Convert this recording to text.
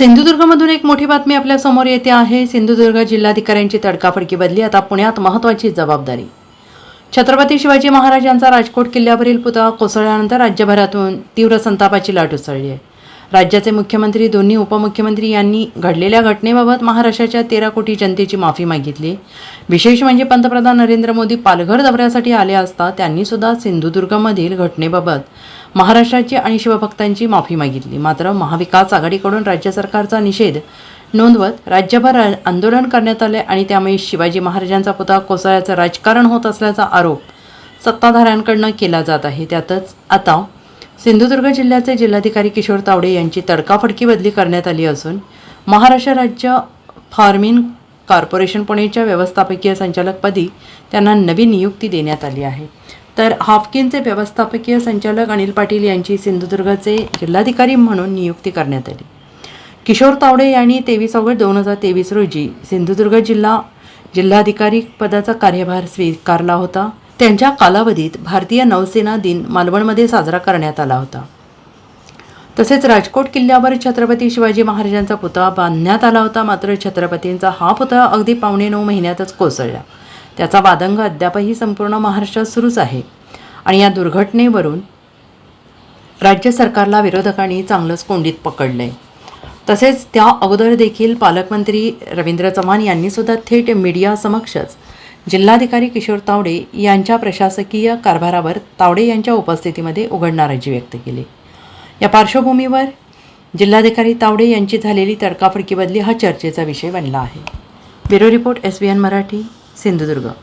सिंधुदुर्गमधून एक मोठी बातमी आपल्यासमोर येते आहे. सिंधुदुर्ग जिल्हाधिकाऱ्यांची तडकाफडकी बदली आता पुण्यात महत्त्वाची जबाबदारी. छत्रपती शिवाजी महाराजांचा राजकोट किल्ल्यावरील पुतळा कोसळल्यानंतर राज्यभरातून तीव्र संतापाची लाट उसळली आहे. राज्याचे मुख्यमंत्री दोन्ही उपमुख्यमंत्री यांनी घडलेल्या घटनेबाबत महाराष्ट्राच्या तेरा कोटी जनतेची माफी मागितली. विशेष म्हणजे पंतप्रधान नरेंद्र मोदी पालघर दौऱ्यासाठी आले असता त्यांनी सुद्धा सिंधुदुर्गमधील घटनेबाबत महाराष्ट्राची आणि शिवभक्तांची माफी मागितली. मात्र महाविकास आघाडीकडून राज्य सरकारचा निषेध नोंदवत राज्यभर आंदोलन करण्यात आले आणि त्यामुळे शिवाजी महाराजांचा पुतळा कोसळल्याचं राजकारण होत असल्याचा आरोप सत्ताधाऱ्यांकडनं केला जात आहे. त्यातच आता सिंधुदुर्ग जिल्ह्याचे जिल्हाधिकारी किशोर तावडे यांची तडकाफडकी बदली करण्यात आली असून महाराष्ट्र राज्य फार्मिंग कॉर्पोरेशन पुणेच्या व्यवस्थापकीय संचालकपदी त्यांना नवी नियुक्ती देण्यात आली आहे. तर हाफकिनचे व्यवस्थापकीय संचालक अनिल पाटील यांची सिंधुदुर्गचे जिल्हाधिकारी म्हणून नियुक्ती करण्यात आली. किशोर तावडे यांनी तेवीस ऑगस्ट दोन हजार तेवीस रोजी सिंधुदुर्ग जिल्हा जिल्हाधिकारी पदाचा कार्यभार स्वीकारला होता. त्यांच्या कालावधीत भारतीय नौसेना दिन मालवणमध्ये साजरा करण्यात आला होता. तसेच राजकोट किल्ल्यावर छत्रपती शिवाजी महाराजांचा पुतळा बांधण्यात आला होता. मात्र छत्रपतींचा हा पुतळा अगदी पावणे नऊ महिन्यातच कोसळला. त्याचा वादंग अद्यापही संपूर्ण महाराष्ट्रात सुरूच आहे. आणि या दुर्घटनेवरून राज्य सरकारला विरोधकांनी चांगलंच कोंडीत पकडलं आहे तसेच त्या अगोदर देखील पालकमंत्री रवींद्र चव्हाण यांनीसुद्धा थेट मीडिया समक्षच जिल्हाधिकारी किशोर तावडे यांच्या प्रशासकीय कारभारावर तावडे यांच्या उपस्थितीमध्ये उघड नाराजी व्यक्त केली. या पार्श्वभूमीवर जिल्हाधिकारी तावडे यांची झालेली तडकाफडकी बदली हा चर्चेचा विषय बनला आहे. Bureau report S B N Marathi. Sindhudurg